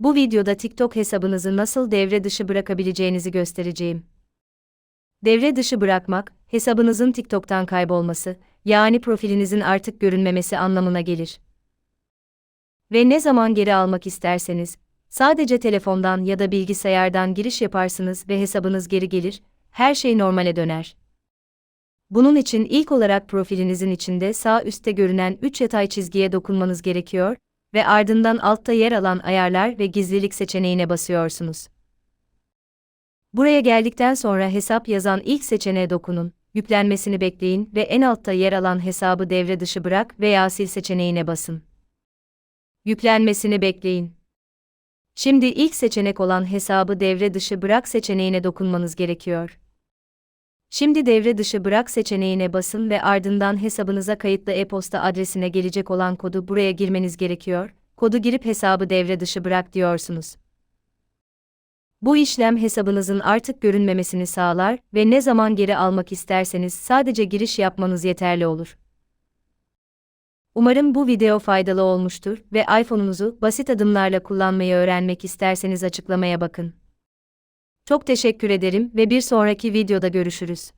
Bu videoda TikTok hesabınızı nasıl devre dışı bırakabileceğinizi göstereceğim. Devre dışı bırakmak, hesabınızın TikTok'tan kaybolması, yani profilinizin artık görünmemesi anlamına gelir. Ve ne zaman geri almak isterseniz, sadece telefondan ya da bilgisayardan giriş yaparsınız ve hesabınız geri gelir, her şey normale döner. Bunun için ilk olarak profilinizin içinde sağ üstte görünen 3 yatay çizgiye dokunmanız gerekiyor ve ardından altta yer alan ayarlar ve gizlilik seçeneğine basıyorsunuz. Buraya geldikten sonra hesap yazan ilk seçeneğe dokunun, yüklenmesini bekleyin ve en altta yer alan hesabı devre dışı bırak veya sil seçeneğine basın. Yüklenmesini bekleyin. Şimdi ilk seçenek olan hesabı devre dışı bırak seçeneğine dokunmanız gerekiyor. Şimdi devre dışı bırak seçeneğine basın ve ardından hesabınıza kayıtlı e-posta adresine gelecek olan kodu buraya girmeniz gerekiyor. Kodu girip hesabı devre dışı bırak diyorsunuz. Bu işlem hesabınızın artık görünmemesini sağlar ve ne zaman geri almak isterseniz sadece giriş yapmanız yeterli olur. Umarım bu video faydalı olmuştur ve iPhone'unuzu basit adımlarla kullanmayı öğrenmek isterseniz açıklamaya bakın. Çok teşekkür ederim ve bir sonraki videoda görüşürüz.